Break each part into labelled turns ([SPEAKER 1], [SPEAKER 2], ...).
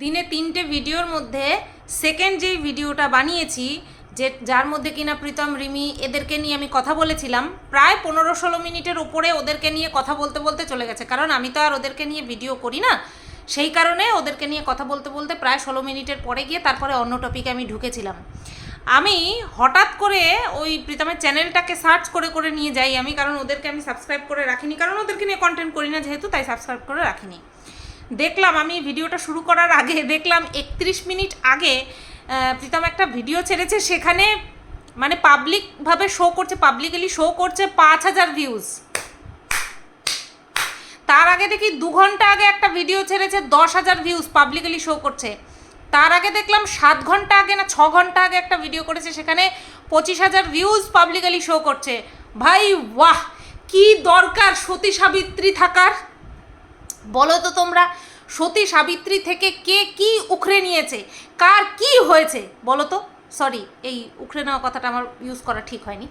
[SPEAKER 1] দিনে তিনটে ভিডিওর মধ্যে সেকেন্ড যেই ভিডিওটা বানিয়েছি, যে যার মধ্যে কিনা প্রীতম, রিমি এদেরকে নিয়ে আমি কথা বলেছিলাম, প্রায় পনেরো ষোলো মিনিটের উপরে ওদেরকে নিয়ে কথা বলতে বলতে চলে গেছে। কারণ আমি তো আর ওদেরকে নিয়ে ভিডিও করি না। সেই কারণে ওদেরকে নিয়ে কথা বলতে বলতে প্রায় ষোলো মিনিটের পরে গিয়ে তারপরে অন্য টপিকে আমি ঢুকেছিলাম। আমি হঠাৎ করে ওই প্রীতমের চ্যানেলটাকে সার্চ করে করে নিয়ে যাই আমি, কারণ ওদেরকে আমি সাবস্ক্রাইব করে রাখিনি। কারণ ওদেরকে নিয়ে কন্টেন্ট করি না যেহেতু, তাই সাবস্ক্রাইব করে রাখিনি। দেখলাম, আমি ভিডিওটা শুরু করার আগে দেখলাম একত্রিশ মিনিট আগে প্রীতম একটা ভিডিও ছেড়েছে সেখানে মানে পাবলিকভাবে শো করছে পাবলিকলি শো করছে পাঁচ হাজার ভিউজ তার আগে দেখি দু ঘণ্টা আগে একটা ভিডিও ছেড়েছে দশ হাজার ভিউজ পাবলিকলি শো করছে। তার আগে দেখলাম সাত ঘণ্টা আগে না ছ ঘণ্টা আগে একটা ভিডিও করেছে সেখানে পঁচিশ হাজার ভিউজ পাবলিকলি শো করছে। ভাই ওয়াহ কি দরকার সতী সাবিত্রী থাকার? বলো তো তোমরা সতী সাবিত্রী থেকে কে কি উখড়ে নিয়েছে? কার কি হয়েছে? বলো তো। সরি এই উখড়ে নেওয়া কথাটা আমার ইউজ করা ঠিক হয়নি।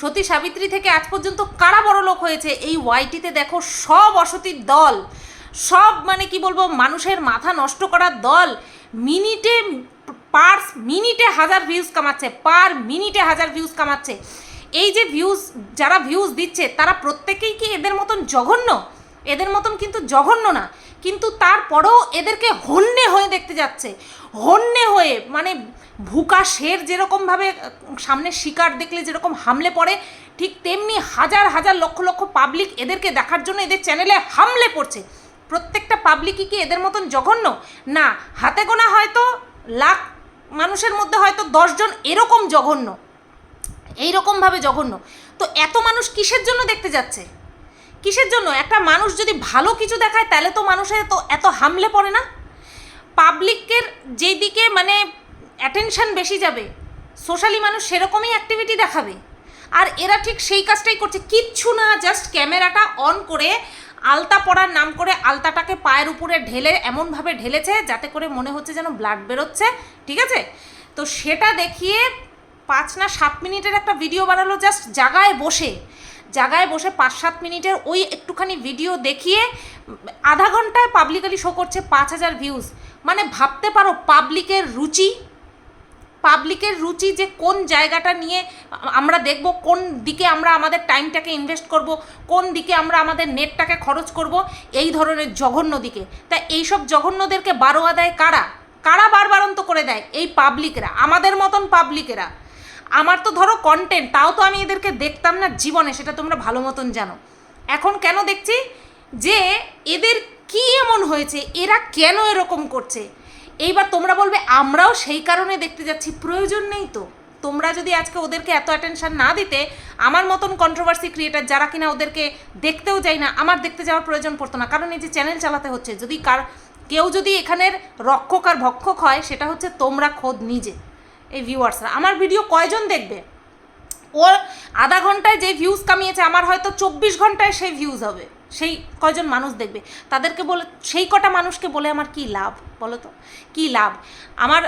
[SPEAKER 1] সতী সাবিত্রী থেকে আজ পর্যন্ত কারা বড় লোক হয়েছে? এই ওয়াইটিতে দেখো সব অসতির দল। সব মানে কি বলব, মানুষের মাথা নষ্ট করার দল। মিনিটে পার মিনিটে হাজার ভিউজ কামাচ্ছে, পার মিনিটে হাজার ভিউজ কামাচ্ছে। এই যে ভিউজ যারা ভিউজ দিচ্ছে, তারা প্রত্যেকেই কি এদের মতন জঘন্য? এদের মতন কিন্তু জঘন্য না। কিন্তু তারপরেও এদেরকে হন্যে হয়ে দেখতে যাচ্ছে। হন্যে হয়ে মানে ভুকা শের যেরকমভাবে সামনে শিকার দেখলে যেরকম হামলে পড়ে, ঠিক তেমনি হাজার হাজার লক্ষ লক্ষ পাবলিক এদেরকে দেখার জন্য এদের চ্যানেলে হামলে পড়ছে। প্রত্যেকটা পাবলিকই কি এদের মতন জঘন্য? না, হাতে গোনা হয়তো লাখ মানুষের মধ্যে হয়তো দশজন এরকম জঘন্য। এইরকমভাবে জঘন্য। তো এত মানুষ কিসের জন্য দেখতে যাচ্ছে? কিসের জন্য? একটা মানুষ যদি ভালো কিছু দেখায়, তাহলে তো মানুষের তো এত হামলে পড়ে না। পাবলিকের যেই দিকে মানে অ্যাটেনশন বেশি যাবে সোশ্যালি মানুষ সেরকমই অ্যাক্টিভিটি দেখাবে। আর এরা ঠিক সেই কাজটাই করছে। কিচ্ছু না জাস্ট ক্যামেরাটা অন করে, আলতা পড়ার নাম করে আলতাটাকে পায়ের উপরে ঢেলে, এমনভাবে ঢেলেছে, যাতে করে মনে হচ্ছে যেন ব্লাড বেরোচ্ছে। ঠিক আছে? তো সেটা দেখিয়ে পাঁচ না সাত মিনিটের একটা ভিডিও বানালো জাস্ট জায়গায় বসে। জায়গায় বসে পাঁচ সাত মিনিটের ওই একটুখানি ভিডিও দেখিয়ে, আধা ঘন্টায় পাবলিকালি শো করছে পাঁচ হাজার ভিউজ মানে ভাবতে পারো পাবলিকের রুচি পাবলিকের রুচি যে কোন জায়গাটা নিয়ে আমরা দেখব, কোন দিকে আমরা আমাদের টাইমটাকে ইনভেস্ট করব, কোন দিকে আমরা আমাদের নেটটাকে খরচ করব, এই ধরনের জঘন্য দিকে। তা এইসব জঘন্যদেরকে বারোয়া দেয় কারা? কারা বারবারন্ত করে দেয়? এই পাবলিকরা আমাদের মতন পাবলিকেরা আমার তো ধরো কন্টেন্ট তাও তো আমি এদেরকে দেখতাম না জীবনে, সেটা তোমরা ভালো মতন জানো। এখন কেন দেখছি? যে এদের কি এমন হয়েছে? এরা কেন এরকম করছে? এইবার তোমরা বলবে, আমরাও সেই কারণে দেখতে যাচ্ছি, প্রয়োজন নেই তো। তোমরা যদি আজকে ওদেরকে এত অ্যাটেনশন না দিতে, আমার মতন কন্ট্রোভার্সি ক্রিয়েটার যারা কিনা ওদেরকে দেখতেও যায় না, আমার দেখতে যাওয়ার প্রয়োজন পড়তো না। কারণ এই যে চ্যানেল চালাতে হচ্ছে, যদি কার, কেউ যদি এখানের রক্ষক আর ভক্ষক হয়, সেটা হচ্ছে তোমরা খোদ নিজে। এই ভিউয়ার্সরা আমার ভিডিও কয়জন দেখবে? ওর আধা ঘন্টায় যে ভিউজ কামিয়েছে, আমার হয়তো চব্বিশ ঘন্টায় সেই ভিউজ হবে। সেই কয়জন মানুষ দেখবে? তাদেরকে বলে, সেই কটা মানুষকে বলে আমার কি লাভ, বলো তো? কী লাভ? আমার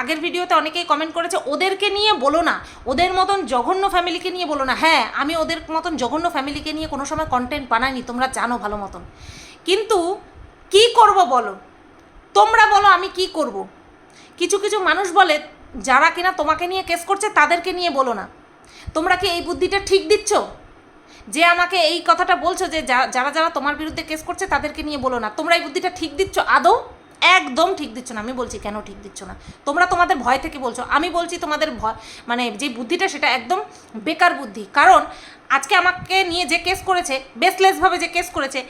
[SPEAKER 1] আগের ভিডিওতে অনেকেই কমেন্ট করেছে, ওদেরকে নিয়ে বলো না। ওদের মতন জঘন্য ফ্যামিলিকে নিয়ে বলো না। হ্যাঁ আমি ওদের মতন জঘন্য ফ্যামিলিকে নিয়ে কোনো সময় কন্টেন্ট বানাইনি, তোমরা জানো ভালো মতন। কিন্তু কি করব বলো? তোমরা বলো আমি কি করব? কিছু কিছু মানুষ বলে যারা কিনা তোমাকে নিয়ে কেস করছে তাদেরকে নিয়ে বলো না। তোমরা কি এই বুদ্ধিটা ঠিক দিচ্ছ? যে আমাকে এই কথাটা বলছো যে যারা যারা তোমার বিরুদ্ধে কেস করছে তাদেরকে নিয়ে বলো না। তোমরা এই বুদ্ধিটা ঠিক দিচ্ছ? আদৌ? একদম ঠিক দিচ্ছ না। আমি বলছি কেন ঠিক দিচ্ছ না? তোমরা তোমাদের ভয় থেকে বলছো। আমি বলছি তোমাদের ভয় মানে যে বুদ্ধিটা সেটা একদম বেকার বুদ্ধি। কারণ আজকে আমাকে নিয়ে যে কেস করেছে বেসলেসভাবে যে কেস করেছে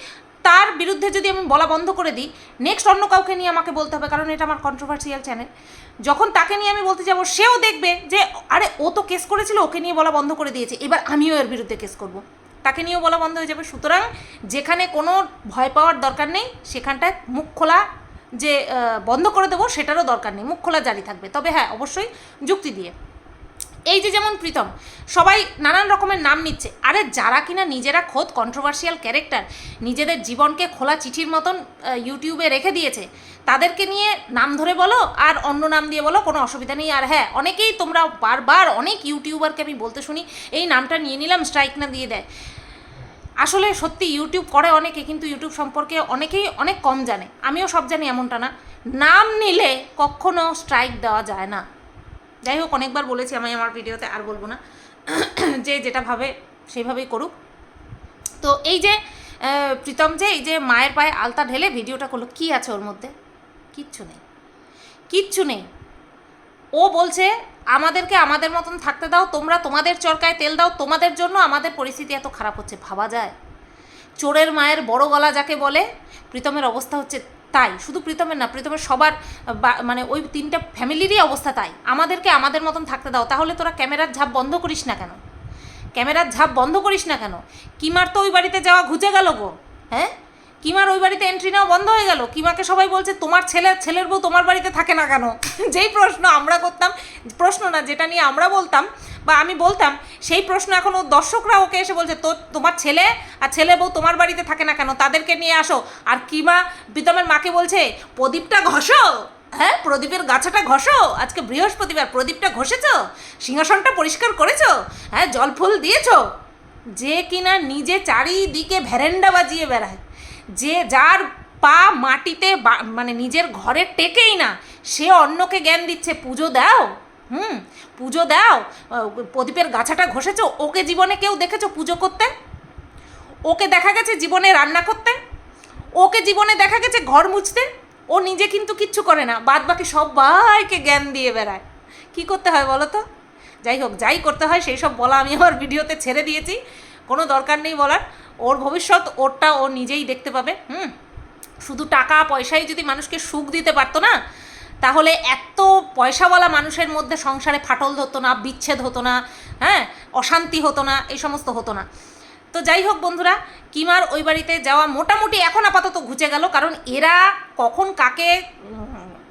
[SPEAKER 1] তার বিরুদ্ধে যদি আমি বলা বন্ধ করে দিই নেক্সট অন্য কাউকে নিয়ে আমাকে বলতে হবে, কারণ এটা আমার কন্ট্রোভার্সিয়াল চ্যানেল যখন তাকে নিয়ে আমি বলতে যাব, সেও দেখবে যে, আরে, ও তো কেস করেছিল, ওকে নিয়ে বলা বন্ধ করে দিয়েছে। এবার আমিও এর বিরুদ্ধে কেস করব। তাকে নিয়েও বলা বন্ধ হয়ে যাবে। সুতরাং যেখানে কোনো ভয় পাওয়ার দরকার নেই, সেখানটায় মুখ খোলা যে বন্ধ করে দেবো, সেটারও দরকার নেই। মুখ খোলা জারি থাকবে। তবে হ্যাঁ অবশ্যই যুক্তি দিয়ে। এই যে যেমন প্রীতম, সবাই নানান রকমের নাম নিচ্ছে। আরে যারা কিনা নিজেরা খোদ কন্ট্রোভার্সিয়াল ক্যারেক্টার নিজেদের জীবনকে খোলা চিঠির মতন ইউটিউবে রেখে দিয়েছে, তাদেরকে নিয়ে নাম ধরে বলো আর অন্য নাম দিয়ে বলো, কোনো অসুবিধা নেই। আর হ্যাঁ অনেকেই তোমরা বারবার অনেক ইউটিউবারকে আমি বলতে শুনি, এই নামটা নিয়ে নিলাম স্ট্রাইক না দিয়ে দেয়। আসলে সত্যি ইউটিউব করে অনেকে, কিন্তু ইউটিউব সম্পর্কে অনেকেই অনেক কম জানে। আমিও সব জানি এমনটা না। নাম নিলে কখনো স্ট্রাইক দেওয়া যায় না। যাই হোক অনেকবার বলেছি আমি আমার ভিডিওতে, আর বলব না। যে যেটা ভাবে সেইভাবেই করুক। তো এই যে প্রীতম যে, এই যে মায়ের পায়ে আলতা ঢেলে ভিডিওটা করল, কি আছে ওর মধ্যে? কিচ্ছু নেই। কিচ্ছু নেই। ও বলছে, আমাদেরকে আমাদের মতন থাকতে দাও, তোমরা তোমাদের চরকায় তেল দাও, তোমাদের জন্য আমাদের পরিস্থিতি এত খারাপ হচ্ছে। ভাবা যায়। চোরের মায়ের বড় গলা যাকে বলে, প্রীতমের অবস্থা হচ্ছে তাই, শুধু প্রীতমের না, প্রীতমের সবার মানে ওই তিনটা ফ্যামিলিরই অবস্থা তাই। আমাদেরকে আমাদের মতন থাকতে দাও, তাহলে তোরা ক্যামেরার ঝাপ বন্ধ করিস না কেন? ক্যামেরার ঝাপ বন্ধ করিস না কেন? কিমার তো ওই বাড়িতে যাওয়া ঘুচে গেল গো হ্যাঁ? কিমার ওই বাড়িতে এন্ট্রি নেওয়া বন্ধ হয়ে গেল? কিমাকে সবাই বলছে, তোমার ছেলে, ছেলের বউ তোমার বাড়িতে থাকে না কেন? যেই প্রশ্ন আমরা করতাম, প্রশ্ন না, যেটা নিয়ে আমরা বলতাম বা আমি বলতাম, সেই প্রশ্ন এখন ও দর্শকরা ওকে এসে বলছে তো তোমার ছেলে আর ছেলে বউ তোমার বাড়িতে থাকে না কেন? তাদেরকে নিয়ে আসো। আর কিমা প্রীতমের মাকে বলছে, প্রদীপটা ঘষো। হ্যাঁ প্রদীপের গাছাটা ঘষো। আজকে বৃহস্পতিবার, প্রদীপটা ঘষেছ? সিংহাসনটা পরিষ্কার করেছ? হ্যাঁ জল ফুল দিয়েছ? যে কিনা নিজে চারিদিকে ভ্যারেন্ডা বাজিয়ে বেড়ায়। যে যার পা মাটিতে মানে নিজের ঘরে টেকেই না, সে অন্যকে জ্ঞান দিচ্ছে, পুজো দাও, হুম, পুজো দাও প্রদীপের গাছাটা ঘষেছো, ওকে জীবনে কেউ দেখেছ পুজো করতে? ওকে দেখা গেছে জীবনে রান্না করতে? ওকে জীবনে দেখা গেছে ঘর মুছতে? ও নিজে কিন্তু কিচ্ছু করে না বাদ বাকি সবাইকে জ্ঞান দিয়ে বেড়ায়। কি করতে হয় বলো তো? যাই হোক, যাই করতে হয়, সেই সব বলা আমি আমার ভিডিওতে ছেড়ে দিয়েছি, কোনো দরকার নেই বলার। ওর ভবিষ্যৎ, ওরটা ও নিজেই দেখতে পাবে, হুম? শুধু টাকা, পয়সাই যদি মানুষকে সুখ দিতে পারতো না, তাহলে এত পয়সাওয়ালা মানুষের মধ্যে সংসারে ফাটল ধরতো না, বিচ্ছেদ হতো না হ্যাঁ? অশান্তি হতো না, এই সমস্ত হতো না। তো যাই হোক বন্ধুরা, কিমার ওই বাড়িতে যাওয়া মোটামুটি এখন আপাতত ঘুচে গেল, কারণ এরা কখন কাকে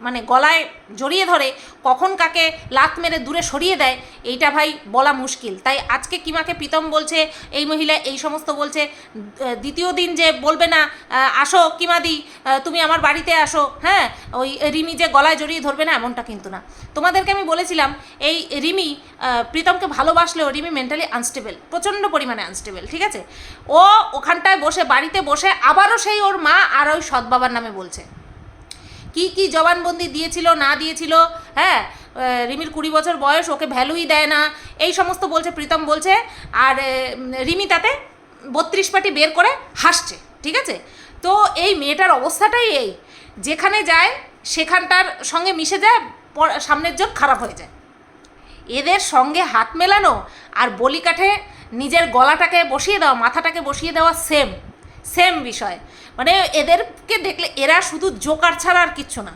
[SPEAKER 1] মানে গলায় জড়িয়ে ধরে কখন কাকে লাত মেরে দূরে সরিয়ে দেয়, এইটা ভাই বলা মুশকিল। তাই আজকে কিমাকে প্রীতম বলছে, এই মহিলা এই সমস্ত বলছে দ্বিতীয় দিন যে বলবে না আসো কিমাদি তুমি আমার বাড়িতে আসো হ্যাঁ ওই রিমি যে গলায় জড়িয়ে ধরবে না, এমনটা কিন্তু না। তোমাদেরকে আমি বলেছিলাম, এই রিমি প্রীতমকে ভালোবাসলেও রিমি মেন্টালি আনস্টেবল প্রচণ্ড পরিমাণে আনস্টেবল ঠিক আছে? ও ওখানটায় বসে, বাড়িতে বসে আবারও সেই ওর মা আর ওই সৎ বাবার নামে বলছে। কি কি জবানবন্দি দিয়েছিল, না দিয়েছিল হ্যাঁ? রিমির কুড়ি বছর বয়স, ওকে ভ্যালুই দেয় না, এই সমস্ত বলছে, প্রীতম বলছে, আর রিমি তাতে বত্রিশ পাটি বের করে হাসছে, ঠিক আছে? তো এই মেয়েটার অবস্থাটাই এই, যেখানে যায়, সেখানটার সঙ্গে মিশে যায় সামনের জন খারাপ হয়ে যায়। এদের সঙ্গে হাত মেলানো আর বলি কাঠে নিজের গলাটাকে বসিয়ে দেওয়া, মাথাটাকে বসিয়ে দেওয়া সেম সেম বিষয়। মানে এদেরকে দেখলে এরা শুধু জোকার ছাড়া আর কিচ্ছু না।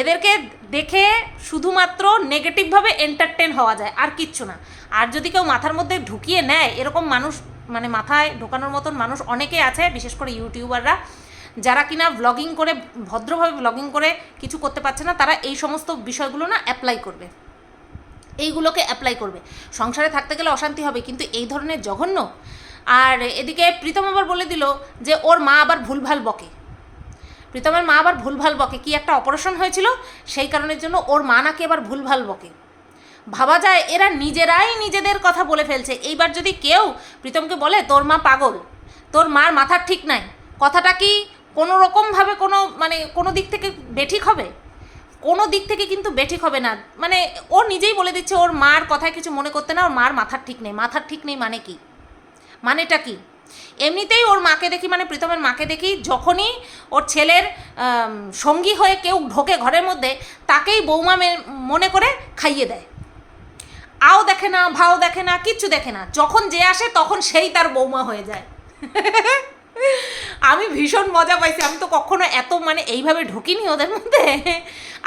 [SPEAKER 1] এদেরকে দেখে শুধুমাত্র নেগেটিভভাবে এন্টারটেন হওয়া যায়, আর কিচ্ছু না। আর যদি কেউ মাথার মধ্যে ঢুকিয়ে নেয়, এরকম মানুষ মানে মাথায় ঢোকানোর মতন মানুষ অনেকে আছে, বিশেষ করে ইউটিউবাররা, যারা কিনা ব্লগিং করে, ভদ্রভাবে ব্লগিং করে কিছু করতে পারছে না, তারা এই সমস্ত বিষয়গুলো না অ্যাপ্লাই করবে। এইগুলোকে অ্যাপ্লাই করবে। সংসারে থাকতে গেলে অশান্তি হবে, কিন্তু এই ধরনের জঘন্য আর এদিকে প্রীতম আবার বলে দিল যে ওর মা আবার ভুলভাল বকে। প্রীতমের মা আবার ভুলভাল বকে। কি একটা অপারেশন হয়েছিল? সেই কারণের জন্য ওর মা নাকি আবার ভুলভাল বকে। ভাবা যায় এরা নিজেরাই নিজেদের কথা বলে ফেলছে। এইবার যদি কেউ প্রীতমকে বলে, তোর মা পাগল, তোর মার মাথার ঠিক নাই, কথাটা কি কোনো রকমভাবে কোনো মানে কোনো দিক থেকে বেঠিক হবে? কোনো দিক থেকে কিন্তু বেঠিক হবে না। মানে ও নিজেই বলে দিচ্ছে, ওর মার কথায় কিছু মনে করতে না, ওর মার মাথার ঠিক নেই। মাথার ঠিক নেই মানে কি? মানেটা কি? এমনিতেই ওর মাকে দেখি মানে প্রীতমের মাকে দেখি, যখনই ওর ছেলের সঙ্গী হয়ে কেউ ঢোকে ঘরের মধ্যে, তাকেই বৌমা মনে করে খাইয়ে দেয়। আও দেখে না, ভাও দেখে না, কিচ্ছু দেখে না। যখন যে আসে, তখন সেই তার বৌমা হয়ে যায়। আমি ভীষণ মজা পাইছি। আমি তো কখনো এত মানে এইভাবে ঢুকিনি ওদের মধ্যে।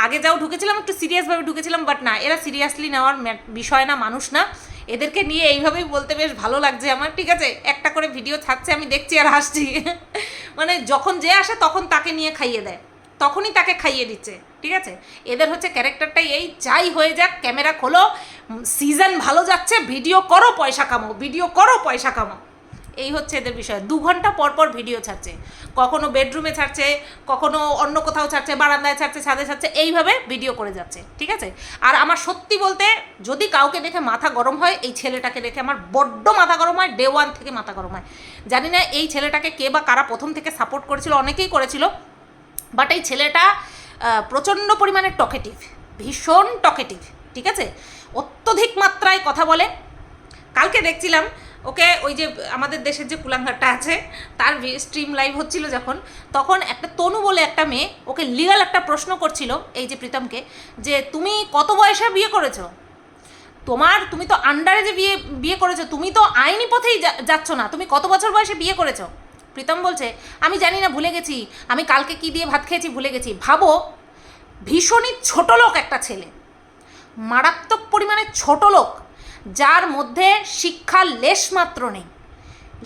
[SPEAKER 1] আগে যাও ঢুকেছিলাম, একটু সিরিয়াসভাবে ঢুকেছিলাম বাট না, এরা সিরিয়াসলি নেওয়ার বিষয় না, মানুষ না। এদেরকে নিয়ে এইভাবেই বলতে বেশ ভালো লাগছে আমার। ঠিক আছে, একটা করে ভিডিও থাকছে আমি দেখছি আর হাসছি। মানে যখন যে আসে তখন তাকে নিয়ে খাইয়ে দেয়। তখনই তাকে খাইয়ে দিচ্ছে। ঠিক আছে? এদের হচ্ছে ক্যারেক্টারটাই এই। যাই হয়ে যাক, ক্যামেরা খোলো। সিজন ভালো যাচ্ছে, ভিডিও করো, পয়সা কামো ভিডিও করো, পয়সা কামাও। এই হচ্ছে এদের বিষয়। দু ঘণ্টা পর পর ভিডিও ছাড়ছে। কখনো বেডরুমে ছাড়ছে, কখনো অন্য কোথাও ছাড়ছে, বারান্দায় ছাড়ছে, ছাদে ছাড়ছে, এইভাবে ভিডিও করে যাচ্ছে, ঠিক আছে? আর আমার সত্যি বলতে, যদি কাউকে দেখে মাথা গরম হয়, এই ছেলেটাকে দেখে আমার বড্ড মাথা গরম হয় ডে ওয়ান থেকে মাথা গরম হয়। জানি না এই ছেলেটাকে কে বা কারা প্রথম থেকে সাপোর্ট করেছিল, অনেকেই করেছিল বাট এই ছেলেটা প্রচণ্ড পরিমাণে টকেটিভ ভীষণ টকেটিভ ঠিক আছে? অত্যধিক মাত্রায় কথা বলে। কালকে দেখছিলাম ওকে, ওই যে আমাদের দেশের যে কুলাঙ্গারটা আছে, তার স্ট্রিম লাইভ হচ্ছিল যখন, তখন একটা তনু বলে একটা মেয়ে ওকে লিগাল একটা প্রশ্ন করছিল, এই যে প্রীতমকে, যে তুমি কত বয়সে বিয়ে করেছ? তোমার, তুমি তো আন্ডারে যে বিয়ে বিয়ে করেছ, তুমি তো আইনি পথেই যাচ্ছ না, তুমি কত বছর বয়সে বিয়ে করেছ? প্রীতম বলছে, আমি জানি না, ভুলে গেছি, আমি কালকে কি দিয়ে ভাত খেয়েছি ভুলে গেছি। ভাবো, ভীষণই ছোট লোক একটা ছেলে, মারাত্মক পরিমাণে ছোট লোক যার মধ্যে শিক্ষার লেশ মাত্র নেই।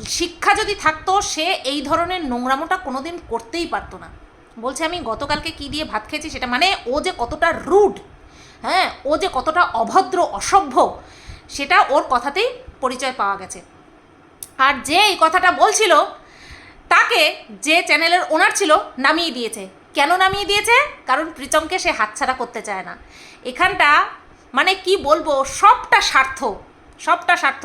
[SPEAKER 1] শিক্ষা যদি থাকতো, সে এই ধরনের নোংরামোটা কোনোদিন করতেই পারতো না। বলছে, আমি গতকালকে কি দিয়ে ভাত খেয়েছি সেটা মানে ও যে কতটা রুড হ্যাঁ ও যে কতটা অভদ্র, অসভ্য, সেটা ওর কথাতেই পরিচয় পাওয়া গেছে। আর যে এই কথাটা বলছিল, তাকে যে চ্যানেলের ওনার ছিল নামিয়ে দিয়েছে। কেন নামিয়ে দিয়েছে? কারণ প্রীতমকে সে হাতছাড়া করতে চায় না। এখানটা মানে কি বলব, সবটা স্বার্থ সবটা স্বার্থ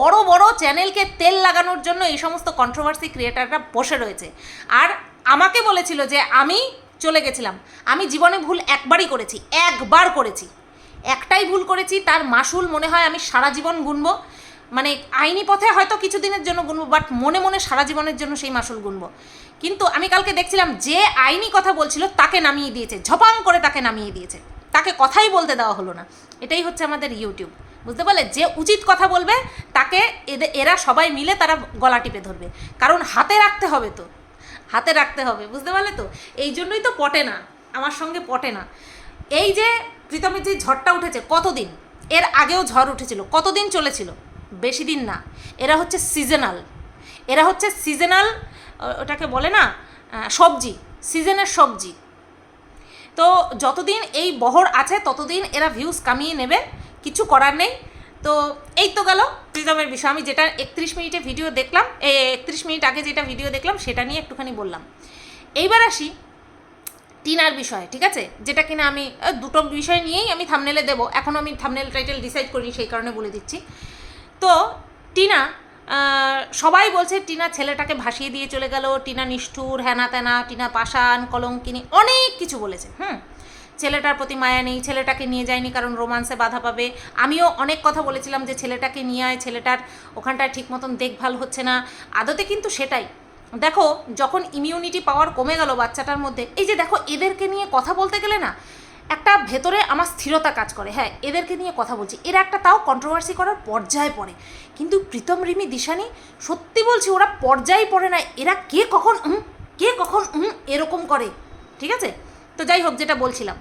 [SPEAKER 1] বড় বড় চ্যানেলকে তেল লাগানোর জন্য এই সমস্ত কন্ট্রোভার্সি ক্রিয়েটাররা বসে রয়েছে। আর আমাকে বলেছিল যে আমি চলে গেছিলাম। আমি জীবনে ভুল একবারই করেছি, একবার করেছি। একটাই ভুল করেছি, তার মাসুল মনে হয় আমি সারা জীবন গুনব। মানে আইনি পথে হয়তো কিছুদিনের জন্য গুনবো বাট মনে মনে সারা জীবনের জন্য সেই মাসুল গুনবো। কিন্তু আমি কালকে দেখছিলাম যে আইনি কথা বলছিল, তাকে নামিয়ে দিয়েছে, ঝপাং করে তাকে নামিয়ে দিয়েছে। তাকে কথাই বলতে দেওয়া হলো না। এটাই হচ্ছে আমাদের ইউটিউব বুঝতে পারলে? যে উচিত কথা বলবে, তাকে এদের এরা সবাই মিলে তারা গলা টিপে ধরবে। কারণ হাতে রাখতে হবে তো। হাতে রাখতে হবে, বুঝতে পারলে তো? এই জন্যই তো পটে না। আমার সঙ্গে পটে না। এই যে প্রীতমের যে ঝড়টা উঠেছে, কতদিন? এর আগেও ঝড় উঠেছিল। কতদিন চলেছিল? বেশি দিন না। এরা হচ্ছে সিজনাল এরা হচ্ছে সিজনাল ওটাকে বলে না সবজি। সিজনের সবজি। তো যতদিন এই বহর আছে, ততদিন এরা ভিউজ কামিয়ে নেবে, কিছু করার নেই। তো এই তো গেল প্রীতমের বিষয়। আমি যেটা একত্রিশ মিনিটে ভিডিও দেখলাম একত্রিশ মিনিট আগে যেটা ভিডিও দেখলাম, সেটা নিয়ে একটুখানি বললাম। এইবার আসি টিনার বিষয়, ঠিক আছে? যেটা কিনা আমি দুটো বিষয় নিয়েই আমি থামনেলে দেবো। এখনও আমি থামনেল টাইটেল ডিসাইড করিনি, সেই কারণে বলে দিচ্ছি। তো টিনা সবাই বলছে টিনা ছেলেটাকে ভাসিয়ে দিয়ে চলে গেল। টিনা নিষ্ঠুর, হ্যানা ত্যানা, টিনা পাষাণ, কলঙ্কিনী, অনেক কিছু বলেছে। হুম? ছেলেটার প্রতি মায়া নেই, ছেলেটাকে নিয়ে যায়নি কারণ রোমান্সে বাধা পাবে। আমিও অনেক কথা বলেছিলাম যে ছেলেটাকে নিয়ে আয়, ছেলেটার ওখানটায় ঠিক মতন দেখভাল হচ্ছে না। আদতে কিন্তু সেটাই। দেখো, যখন ইমিউনিটি পাওয়ার কমে গেল বাচ্চাটার মধ্যে, এই যে দেখো, এদেরকে নিয়ে কথা বলতে গেলে না একটা ভেতরে আমার স্থিরতা কাজ করে। হ্যাঁ এদেরকে নিয়ে কথা বলছি। এরা একটা তাও কন্ট্রোভার্সি করার পর্যায়ে পড়ে। কিন্তু প্রীতম রিমি দিশানি সত্যি বলছি ওরা পর্যায়ে পড়ে না। এরা কে কখন উম, কে কখন উম, এরকম করে? ঠিক আছে? তো যাই হোক যেটা বলছিলাম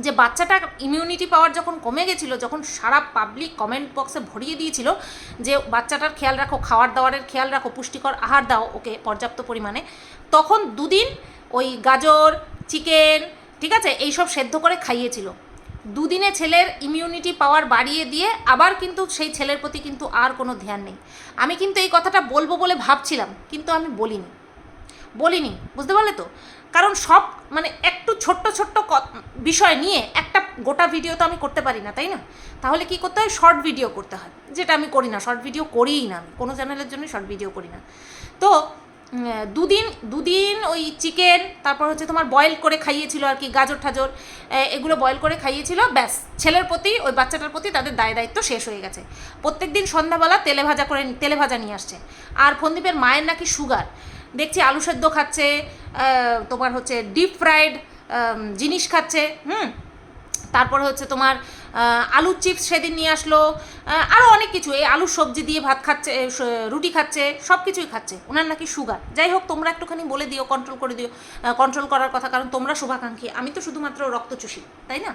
[SPEAKER 1] যে বাচ্চাটার ইমিউনিটি পাওয়ার যখন কমে গেছিল যখন সারা পাবলিক কমেন্ট বক্সে ভরিয়ে দিয়েছিল যে বাচ্চাটার খেয়াল রাখো খাওয়ার দাওয়ারের খেয়াল রাখো পুষ্টিকর আহার দাও ওকে পর্যাপ্ত পরিমাণে তখন দুদিন ওই গাজর চিকেন ঠিক আছে? এইসব সেদ্ধ করে খাইয়েছিল। দুদিনে ছেলের ইমিউনিটি পাওয়ার বাড়িয়ে দিয়ে আবার কিন্তু সেই ছেলের প্রতি কিন্তু আর কোনো ধ্যান নেই। আমি কিন্তু এই কথাটা বলব বলে ভাবছিলাম, কিন্তু আমি বলিনি। বলিনি, বুঝতে পারলে তো? কারণ সব মানে একটু ছোট্ট ছোট্ট বিষয় নিয়ে একটা গোটা ভিডিও তো আমি করতে পারি না, তাই না? তাহলে কি করতে হয়? শর্ট ভিডিও করতে হয়। যেটা আমি করি না শর্ট ভিডিও করিই না আমি। কোনো চ্যানেলের জন্য শর্ট ভিডিও করি না। তো দুদিন দুদিন ওই চিকেন তারপর হচ্ছে তোমার বয়েল করে খাইয়েছিল আর কি, গাজর, ঠাজর এগুলো বয়েল করে খাইয়েছিল, ব্যাস। ছেলের প্রতি, ওই বাচ্চাটার প্রতি তাদের দায় দায়িত্ব শেষ হয়ে গেছে। প্রত্যেক দিন সন্ধ্যাবেলা তেলে ভাজা করে, তেলে ভাজা নিয়ে আসছে। আর ফন্দীপের মায়ের নাকি সুগার দেখছি আলু সেদ্ধ খাচ্ছে তোমার হচ্ছে ডিপ ফ্রাইড জিনিস খাচ্ছে, হুম? তারপরে হচ্ছে তোমার আলুর চিপস সেদিন নিয়ে আসলো আরও অনেক কিছু। এই আলুর সবজি দিয়ে ভাত খাচ্ছে রুটি খাচ্ছে সব কিছুই খাচ্ছে। ওনার নাকি সুগার যাই হোক, তোমরা একটুখানি বলে দিও কন্ট্রোল করে দিও কন্ট্রোল করার কথা, কারণ তোমরা শুভাকাঙ্ক্ষী। আমি তো শুধুমাত্র রক্তচুষি, তাই না?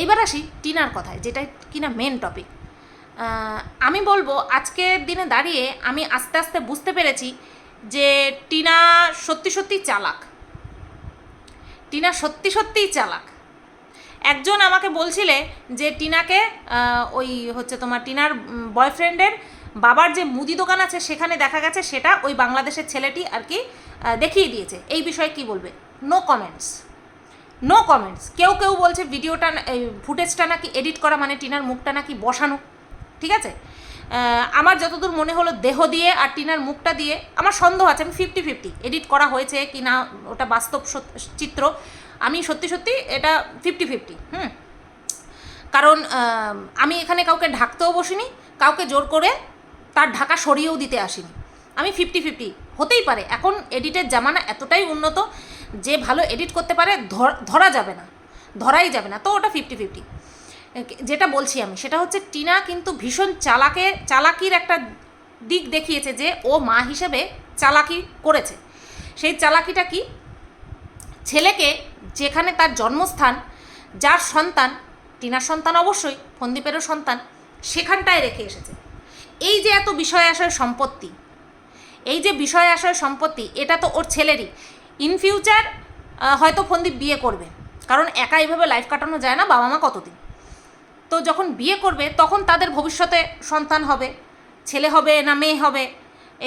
[SPEAKER 1] এইবার আসি টিনার কথায় যেটা কিনা মেন টপিক আমি বলব, আজকের দিনে দাঁড়িয়ে আমি আস্তে আস্তে বুঝতে পেরেছি যে টিনা সত্যি সত্যি চালাক। টিনা সত্যি সত্যিই চালাক। একজন আমাকে বলছিলে যে টিনাকে ওই হচ্ছে তোমার টিনার বয়ফ্রেন্ডের বাবার যে মুদি দোকান আছে সেখানে দেখা গেছে, সেটা ওই বাংলাদেশের ছেলেটি আর কি দেখিয়ে দিয়েছে। এই বিষয়ে কি বলবে? নো কমেন্টস নো কমেন্টস কেউ কেউ বলছে ভিডিওটা ফুটেজটা নাকি এডিট করা মানে টিনার মুখটা নাকি বসানো। ঠিক আছে? আমার যতদূর মনে হলো দেহ দিয়ে আর টিনার মুখটা দিয়ে, আমার সন্দেহ আছে, আমি ফিফটি ফিফটি এডিট করা হয়েছে কি না ওটা বাস্তব সত- চিত্র। আমি সত্যি সত্যি এটা ফিফটি ফিফটি হুম। কারণ আমি এখানে কাউকে ঢাকতেও বসিনি, কাউকে জোর করে তার ঢাকা সরিয়েও দিতে আসিনি। আমি ফিফটি ফিফটি হতেই পারে, এখন এডিটের জামানা এতটাই উন্নত যে ভালো এডিট করতে পারে, ধর- যাবে না, ধরাই যাবে না, তো ওটা ফিফটি ফিফটি যেটা বলছি আমি, সেটা হচ্ছে টিনা কিন্তু ভীষণ চালাকে, চালাকির একটা দিক দেখিয়েছে যে ও মা হিসেবে চালাকি করেছে। সেই চালাকিটা কি? ছেলেকে যেখানে তার জন্মস্থান, যার সন্তান টিনার সন্তান অবশ্যই, ফন্দীপেরও সন্তান, সেখানটায় রেখে এসেছে। এই যে এত বিষয় আশয় সম্পত্তি, এই যে বিষয় আশয় সম্পত্তি, এটা তো ওর ছেলেরই। ইন ফিউচার হয়তো ফন্দীপ বিয়ে করবে। কারণ একা এইভাবে লাইফ কাটানো যায় না বাবা মা কতদিন। তো যখন বিয়ে করবে, তখন তাদের ভবিষ্যতে সন্তান হবে, ছেলে হবে না মেয়ে হবে।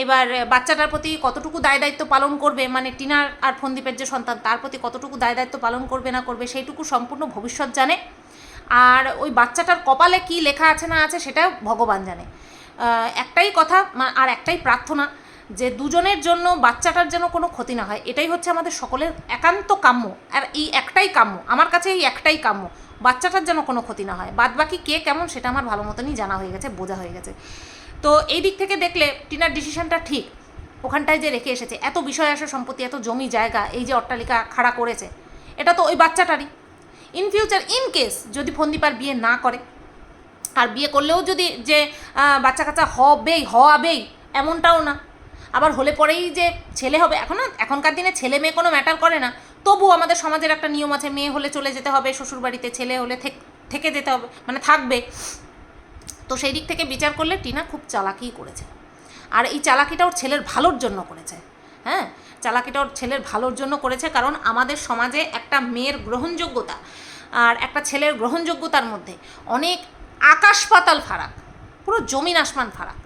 [SPEAKER 1] এবার বাচ্চাটার প্রতি কতটুকু দায় দায়িত্ব পালন করবে মানে টিনার আর ফন্দীপের যে সন্তান, তার প্রতি কতটুকু দায় দায়িত্ব পালন করবে না করবে, সেইটুকু সম্পূর্ণ ভবিষ্যৎ জানে। আর ওই বাচ্চাটার কপালে কি লেখা আছে না আছে সেটা ভগবান জানে। একটাই কথা আর একটাই প্রার্থনা যে দুজনের জন্য বাচ্চাটার যেন কোনো ক্ষতি না হয়। এটাই হচ্ছে আমাদের সকলের একান্ত কাম্য, আর এই একটাই কাম্য, আমার কাছে এই একটাই কাম্য, বাচ্চাটার যেন কোনো ক্ষতি না হয়। বাদ বাকি কে কেমন, সেটা আমার ভালো মতনই জানা হয়ে গেছে, বোঝা হয়ে গেছে। তো এই দিক থেকে দেখলে টিনার ডিসিশনটা ঠিক। ওখানটায় যে রেখে এসেছে, এত বিষয় আসে সম্পত্তি, এত জমি, জায়গা, এই যে অট্টালিকা খাড়া করেছে, এটা তো ওই বাচ্চাটারই। ইন ফিউচার ইন কেস যদি ফন্দিপার বিয়ে না করে, আর বিয়ে করলেও যদি যে বাচ্চা কাচ্চা হবেই, হওয়াবেই, এমনটাও না। আবার হলে পরেই যে ছেলে হবে, এখন এখনকার দিনে ছেলে মেয়ে কোনো ম্যাটার করে না। তবু আমাদের সমাজের একটা নিয়ম আছে, মেয়ে হলে চলে যেতে হবে, শ্বশুরবাড়িতে ছেলে হলে থেক- থেকে যেতে হবে মানে থাকবে। তো সেই দিক থেকে বিচার করলে টিনা খুব চালাকিই করেছে। আর এই চালাকিটা ওর ছেলের ভালোর জন্য করেছে। হ্যাঁ? চালাকিটা ওর ছেলের ভালোর জন্য করেছে কারণ আমাদের সমাজে একটা মেয়ের গ্রহণযোগ্যতা আর একটা ছেলের গ্রহণযোগ্যতার মধ্যে অনেক আকাশ পাতাল ফারাক, পুরো জমিন আসমান ফারাক।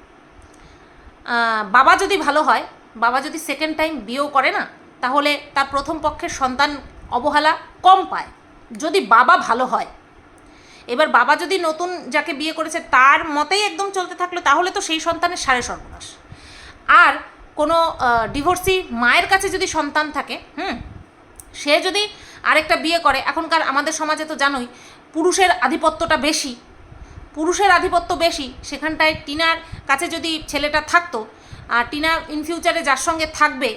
[SPEAKER 1] বাবা যদি ভালো হয়, বাবা যদি সেকেন্ড টাইম বিয়েও করে না, তাহলে তার প্রথম পক্ষের সন্তান অবহেলা কম পায়। যদি বাবা ভালো হয় এবার বাবা যদি নতুন যাকে বিয়ে করেছে তার মতেই একদম চলতে থাকল, তাহলে তো সেই সন্তানের সাড়ে সর্বনাশ। আর কোনো ডিভোর্সি মায়ের কাছে যদি সন্তান থাকে, হুম, সে যদি আরেকটা বিয়ে করে, এখনকার আমাদের সমাজে তো জানোই, পুরুষের আধিপত্যটা বেশি। পুরুষের আধিপত্য বেশি, সেখানটায় টিনার কাছে যদি ছেলেটা থাকতো, আর টিনা ইন ফিউচারে যার সঙ্গে থাকবে,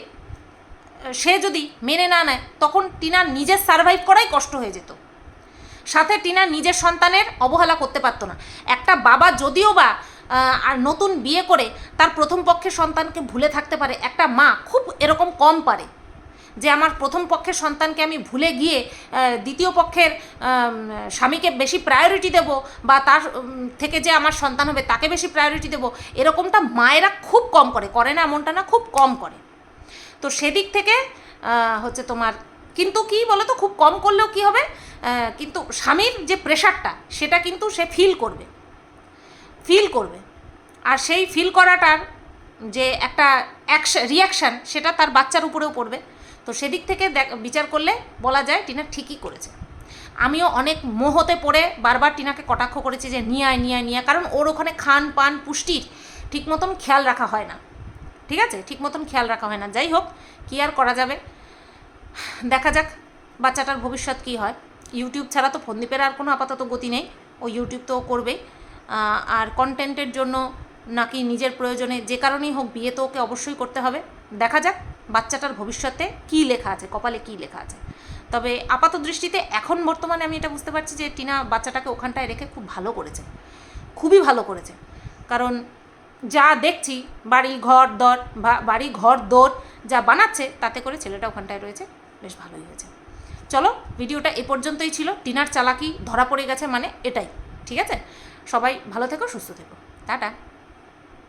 [SPEAKER 1] সে যদি মেনে না নেয়, তখন টিনার নিজের সার্ভাইভ করাই কষ্ট হয়ে যেত। সাথে টিনা নিজের সন্তানের অবহেলা করতে পারতো না। একটা বাবা যদিও বা আর নতুন বিয়ে করে তার প্রথম পক্ষের সন্তানকে ভুলে থাকতে পারে, একটা মা খুব এরকম কম পারে যে আমার প্রথম পক্ষের সন্তানকে আমি ভুলে গিয়ে দ্বিতীয় পক্ষের স্বামীকে বেশি প্রায়োরিটি দেব বা তার থেকে যে আমার সন্তান হবে তাকে বেশি প্রায়োরিটি দেব, এরকমটা মায়েরা খুব কম করে করে না এমনটা না, খুব কম করে। তো সেদিক থেকে হচ্ছে তোমার, কিন্তু কি বলো তো খুব কম করলেও কি হবে? কিন্তু স্বামীর যে প্রেশারটা, সেটা কিন্তু সে ফিল করবে। ফিল করবে। আর সেই ফিল করাটার যে একটা অ্যাকশন রিয়াকশান সেটা তার বাচ্চার উপরেও পড়বে। তো সেদিক থেকে বিচার করলে বলা যায় টিনা ঠিকই করেছে। আমিও অনেক মোহতে পড়ে বারবার টিনাকে কটাক্ষ করেছি যে, নিয়ে আয়, নিয়ে নিয়ে কারণ ওর ওখানে খান, পান, পুষ্টির ঠিক মতন খেয়াল রাখা হয় না। ঠিক আছে? ঠিক মতন খেয়াল রাখা হয় না। যাই হোক, কী আর করা যাবে? দেখা যাক বাচ্চাটার ভবিষ্যৎ কী হয়। ইউটিউব ছাড়া তো ফন্দীপের আর কোনো আপাতত গতি নেই। ও ইউটিউব তো ও করবেই। আর কন্টেন্টের জন্য নাকি নিজের প্রয়োজনে যে কারণেই হোক বিয়ে তো ওকে অবশ্যই করতে হবে। দেখা যাক বাচ্চাটার ভবিষ্যতে কী লেখা আছে, কপালে কী লেখা আছে। তবে আপাত দৃষ্টিতে এখন বর্তমানে আমি এটা বুঝতে পারছি যে টিনা বাচ্চাটাকে ওখানটায় রেখে খুব ভালো করেছে। খুবই ভালো করেছে। কারণ যা দেখছি, বাড়ি ঘর দর বাড়ি ঘর দোর যা বানাচ্ছে, তাতে করে ছেলেটা ওখানটায় রয়েছে। বেশ ভালোই হয়েছে। চলো, ভিডিওটা এ পর্যন্তই ছিল। টিনার চালাকি ধরা পড়ে গেছে মানে এটাই। ঠিক আছে? সবাই ভালো থেকো, সুস্থ থেকো। টাটা।